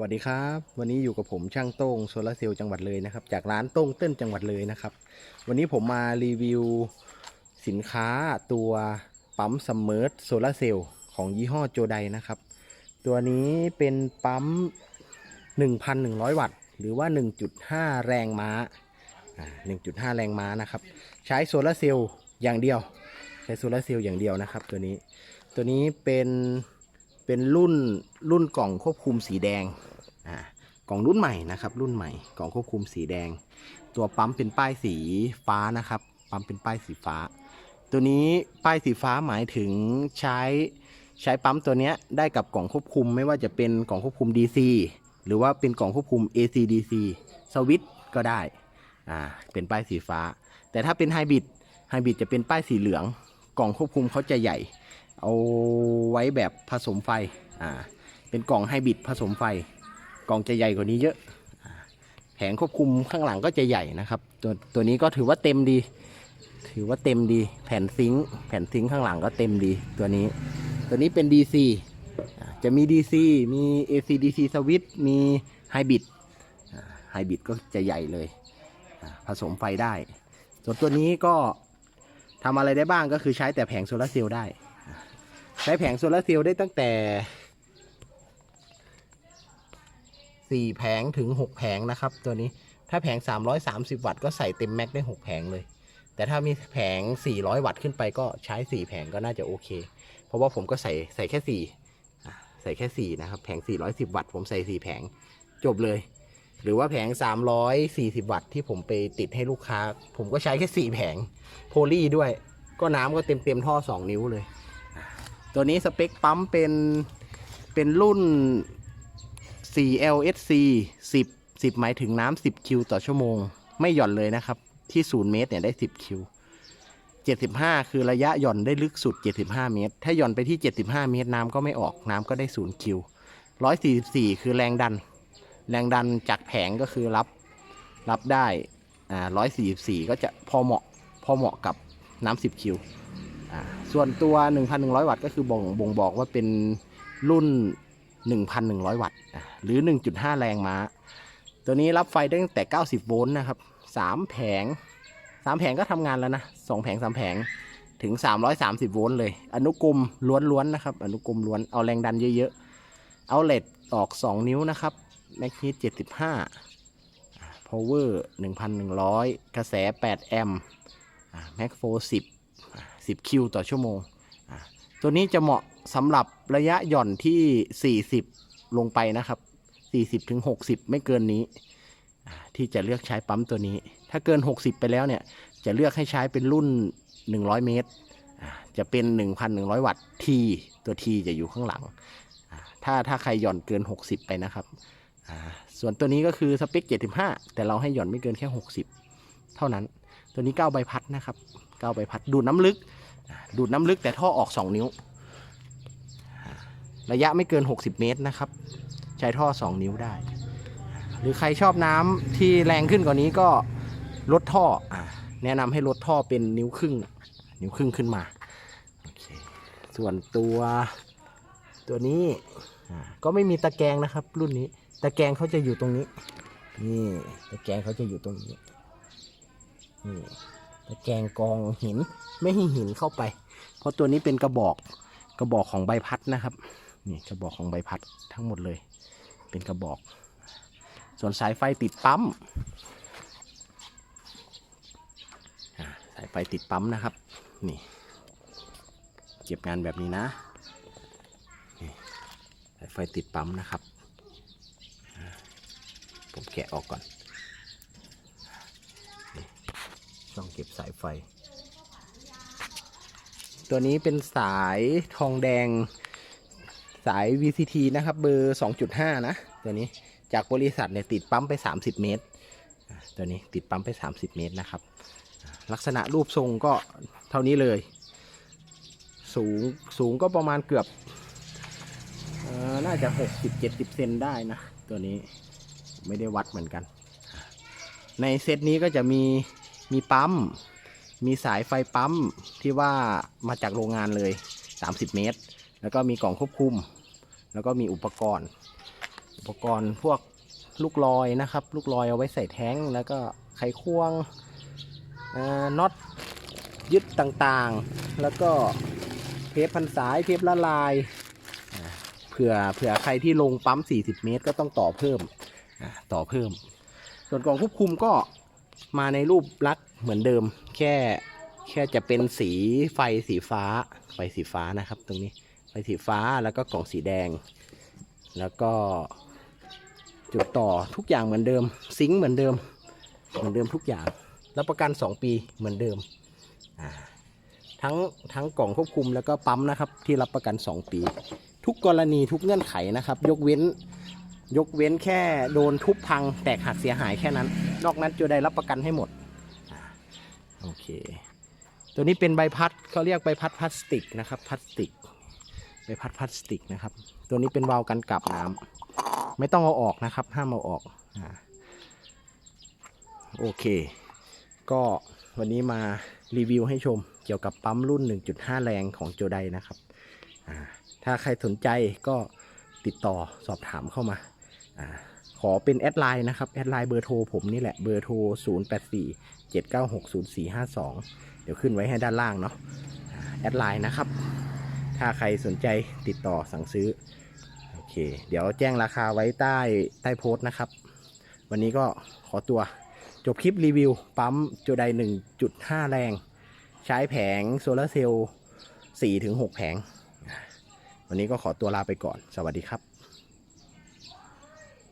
วัสดีครับ วันนี้อยู่กับผมช่างโต้งโซลาร์เซลล์จังหวัดเลยนะครับ จากร้านโต้งเต้นจังหวัดเลยนะครับ วันนี้ผมมารีวิวสินค้าตัวปั๊มซัมเมอร์โซลาร์เซลล์ของยี่ห้อโจไดนะครับ ตัวนี้เป็นปั๊ม 1,100 วัตต์ หรือว่า 1.5 แรงม้าอ่า1.5 แรงม้านะครับ ใช้โซลาร์เซลล์อย่างเดียว ใช้โซลาร์เซลล์อย่างเดียวนะครับ ตัวนี้ ตัวนี้เป็น เป็นรุ่นรุ่นกล่องควบคุมสีแดงอ่ากล่องรุ่นใหม่นะครับ รุ่นใหม่กล่องควบคุมสีแดง ตัวปั๊มเป็นป้ายสีฟ้านะครับ ปั๊มเป็นป้ายสีฟ้า ตัวนี้ป้ายสีฟ้าหมายถึงใช้ใช้ปั๊มตัวเนี้ยได้กับกล่องควบคุม ไม่ว่าจะเป็นกล่องควบคุม DC หรือว่าเป็นกล่องควบคุม AC DC สวิตก็ได้อ่าเป็นป้ายสีฟ้า แต่ถ้าเป็นไฮบริดไฮบริดจะเป็นป้ายสีเหลือง กล่องควบคุมเขาจะใหญ่ เอาไว้แบบผสมไฟอ่าเป็นกล่องไฮบริดผสมไฟ กล่องจะใหญ่กว่านี้เยอะแผงควบคุมข้างหลังก็จะใหญ่นะครับ ตัวตัวนี้ก็ถือว่าเต็มดี ถือว่าเต็มดี แผ่นซิงค์แผ่นซิงค์ข้างหลังก็เต็มดี ตัวนี้ ตัวนี้เป็น DC จะมี DC มี AC DC สวิตช์มีไฮบริดไฮบริดก็จะใหญ่เลย ผสมไฟได้ ส่วนตัวนี้ก็ทำอะไรได้บ้างก็คือใช้แต่แผงโซลาร์เซลล์ได้ ใช้แผงโซลาร์เซลล์ได้ตั้งแต่4แผงถึง6แผงนะครับ ตัวนี้ถ้าแผง 330 วัตต์ก็ใส่เต็มแม็กได้ 6 แผงเลย แต่ถ้ามีแผง 400 วัตต์ขึ้นไปก็ใช้ 4 แผงก็น่าจะโอเค เพราะว่าผมก็ใส่ใส่แค่4อ่ใส่แค่ 4 นะครับ แผง 410 วัตต์ผมใส่ 4 แผงจบเลย หรือว่าแผง 340 วัตต์ที่ผมไปติดให้ลูกค้า ผมก็ใช้แค่ 4 แผง โพลีด้วย ก็น้ำก็เต็มเต็มท่อ 2 นิ้วเลย ตัวนี้สเปคปั๊มเป็นเป็นรุ่น 4LSC 10 10 หมายถึงน้ำ10 คิวต่อชั่วโมง ไม่หย่อนเลยนะครับ ที่ 0 เมตรเนี่ยได้ 10 คิว 75 คือระยะหย่อนได้ลึกสุด 75 เมตร ถ้าหย่อนไปที่ 75 เมตรน้ำก็ไม่ออกน้ำก็ได้ 0 คิว 144 คือแรงดัน แรงดันจากแผงก็คือรับรับได้อ่า144 ก็จะพอเหมาะพอเหมาะกับน้ำ10 คิว ส่วนตัว 1,100 วัตต์ก็คือบ่งบ่งบอกว่าเป็นรุ่น 1,100 วัตต์อะหรือ 1.5 แรงม้า ตัวนี้รับไฟได้ตั้งแต่ 90 โวลต์นะครับ 3 แผง 3 แผงก็ทำงานแล้วนะ 2 แผง 3 แผงถึง 330 โวลต์เลย อนุกรมล้วนๆนะครับ อนุกรมล้วน เอาแรงดันเยอะๆ เอาเลดออก 2 นิ้วนะครับ แม็กฮีท75 power 1,100 กระแส 8 แอมป์แม็กโฟ10 10 คิวต่อชั่วโมง ตัวนี้จะเหมาะสำหรับระยะหย่อนที่ 40 ลงไปนะครับ 40ถึง60 ไม่เกินนี้ ที่จะเลือกใช้ปั๊มตัวนี้ ถ้าเกิน 60 ไปแล้วเนี่ย จะเลือกให้ใช้เป็นรุ่น 100 เมตร จะเป็น 1,100 วัตต์ทีตัวทีจะอยู่ข้างหลัง ถ้าถ้าใครหย่อนเกิน 60 ไปนะครับส่วนตัวนี้ก็คือสเปค 75 แต่เราให้หย่อนไม่เกินแค่ 60 เท่านั้น ตัวนี้ 9 ใบพัดนะครับ 9ใบพัดดูดน้ำลึก ดูดน้ำลึกแต่ท่อออก 2 นิ้ว ระยะไม่เกิน 60 เมตรนะครับ ใช้ท่อ 2 นิ้วได้ หรือใครชอบน้ำที่แรงขึ้นกว่านี้ก็ลดท่ออแนะนำให้ลดท่อเป็นนิ้วครึ่ง นิ้วครึ่งขึ้นมา ส่วนตัวตัวนี้ก็ไม่มีตะแกรงนะครับ รุ่นนี้ ตะแกรงเขาจะอยู่ตรงนี้ นี่ ตะแกรงเขาจะอยู่ตรงนี้นี่ ตะแกรงกองหินไม่ให้หินเข้าไป เพราะตัวนี้เป็นกระบอกกระบอกของใบพัดนะครับนี่กระบอกของใบพัดทั้งหมดเลย เป็นกระบอก ส่วนสายไฟติดปั๊มสายไฟติดปั๊มนะครับนี่เก็บงานแบบนี้นะสายไฟติดปั๊มนะครับ ผมแกะออกก่อน ช่อง เก็บสายไฟ ตัวนี้เป็นสายทองแดงสาย VCT นะครับเบอร์ 2.5 นะ ตัวนี้จากบริษัทเนี่ยติดปั๊มไป 30 เมตร ตัวนี้ติดปั๊มไป 30 เมตรนะครับ ลักษณะรูปทรงก็เท่านี้เลย สูงสูงก็ประมาณเกือบออน่าจะ 60-70 เซนได้นะ ตัวนี้ไม่ได้วัดเหมือนกัน ในเซตนี้ก็จะมี มีปั๊ม มีสายไฟปั๊มที่ว่ามาจากโรงงานเลย 30 เมตร แล้วก็มีกล่องควบคุม แล้วก็มีอุปกรณ์ อุปกรณ์พวกลูกลอยนะครับ ลูกลอยเอาไว้ใส่แท้ง แล้วก็ไขควงอ่อน็อตยึดต่างๆ แล้วก็เทปพันสายเทปละลายเผื่อเผื่อใครที่ลงปั๊ม 40 เมตร ก็ต้องต่อเพิ่มต่อเพิ่ม ส่วนกล่องควบคุมก็ มาในรูปลักษ์เหมือนเดิม แค่แค่จะเป็นสีไฟสีฟ้า ไฟสีฟ้านะครับ ตรงนี้ไฟสีฟ้าแล้วก็กล่องสีแดง แล้วก็จุดต่อทุกอย่างเหมือนเดิม ซิงค์เหมือนเดิม เหมือนเดิมทุกอย่างรับประกัน 2 ปีเหมือนเดิมทั้งทั้งกล่องควบคุมแล้วก็ปั๊มนะครับ ที่รับประกัน 2 ปี ทุกกรณีทุกเงื่อนไขนะครับ ยกเว้น ยกเว้นแค่โดนทุบพังแตกหักเสียหายแค่นั้น นอกนั้นจะได้รับประกันให้หมดโอเค ตัวนี้เป็นใบพัดเขาเรียกใบพัดพลาสติกนะครับพลาสติกใบพัดพลาสติกนะครับ ตัวนี้เป็นวาล์วกันกลับน้ำไม่ต้องเอาออกนะครับ ห้ามเอาออกอโอเค ก็วันนี้มารีวิวให้ชมเกี่ยวกับปั๊มรุ่น 1.5 แรงของโจไดนะครับถ้าใครสนใจก็ติดต่อสอบถามเข้ามา ขอเป็นแอดไลน์นะครับ แอดไลน์เบอร์โทรผมนี่แหละ เบอร์โทร 084 796 0452 เดี๋ยวขึ้นไว้ให้ด้านล่างเนาะ แอดไลน์นะครับ ถ้าใครสนใจติดต่อสั่งซื้อ โอเค เดี๋ยวแจ้งราคาไว้ใต้ใต้โพสต์นะครับ วันนี้ก็ขอตัวจบคลิปรีวิว ปั๊มโจได1.5 แรง ใช้แผงโซลาร์เซลล์4-6 แผง วันนี้ก็ขอตัวลาไปก่อน สวัสดีครับ